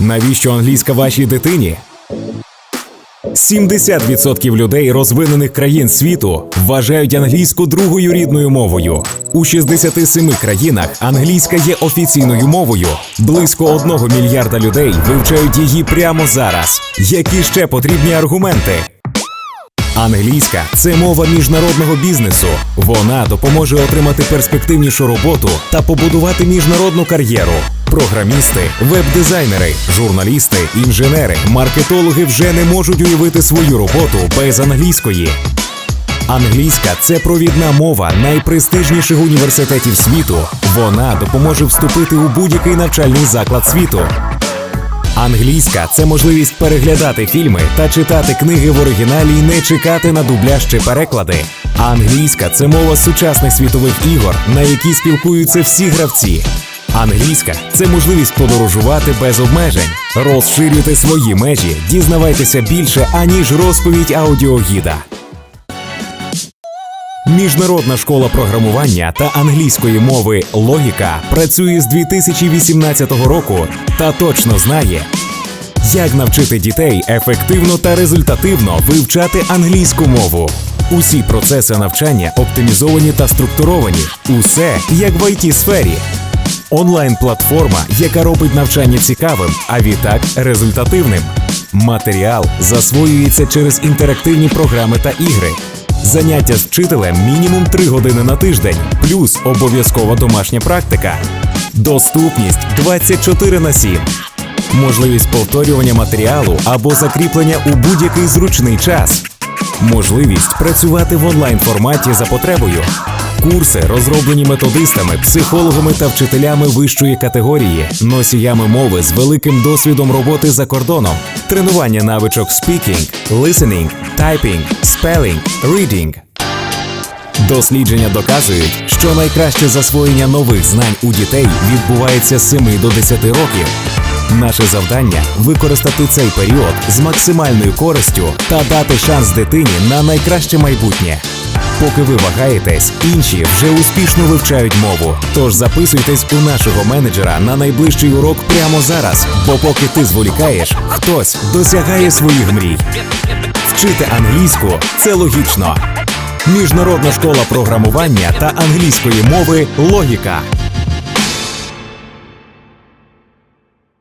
Навіщо англійська вашій дитині? 70% людей розвинених країн світу вважають англійську другою рідною мовою. У 67 країнах англійська є офіційною мовою. Близько одного мільярда людей вивчають її прямо зараз. Які ще потрібні аргументи? Англійська це мова міжнародного бізнесу. Вона допоможе отримати перспективнішу роботу та побудувати міжнародну кар'єру. Програмісти, веб-дизайнери, журналісти, інженери, маркетологи вже не можуть уявити свою роботу без англійської. Англійська це провідна мова найпрестижніших університетів світу. Вона допоможе вступити у будь-який навчальний заклад світу. Англійська це можливість переглядати фільми та читати книги в оригіналі і не чекати на дубляж чи переклади. Англійська це мова сучасних світових ігор, на які спілкуються всі гравці. Англійська це можливість подорожувати без обмежень. Розширюйте свої межі, дізнавайтеся більше, аніж розповідь аудіогіда. Міжнародна школа програмування та англійської мови Логіка працює з 2018 року та точно знає, як навчити дітей ефективно та результативно вивчати англійську мову. Усі процеси навчання оптимізовані та структуровані. Усе як в it сфері. Онлайн-платформа, яка робить навчання цікавим, а відтак результативним. Матеріал засвоюється через інтерактивні програми та ігри. Заняття з вчителем мінімум 3 години на тиждень, плюс обов'язкова домашня практика. Доступність 24 на 7. Можливість повторювання матеріалу або закріплення у будь-який зручний час. Можливість працювати в онлайн форматі за потребою. Курси розроблені методистами, психологами та вчителями вищої категорії, носіями мови з великим досвідом роботи за кордоном, тренування навичок speaking, listening, typing, spelling, reading. Дослідження доказують, що найкраще засвоєння нових знань у дітей відбувається з 7 до 10 років. Наше завдання використати цей період з максимальною користю та дати шанс дитині на найкраще майбутнє. Поки ви вагаєтесь, інші вже успішно вивчають мову. Тож записуйтесь у нашого менеджера на найближчий урок прямо зараз, бо поки ти зволікаєш, хтось досягає своїх мрій. Вчити англійську це логічно. Міжнародна школа програмування та англійської мови Логіка.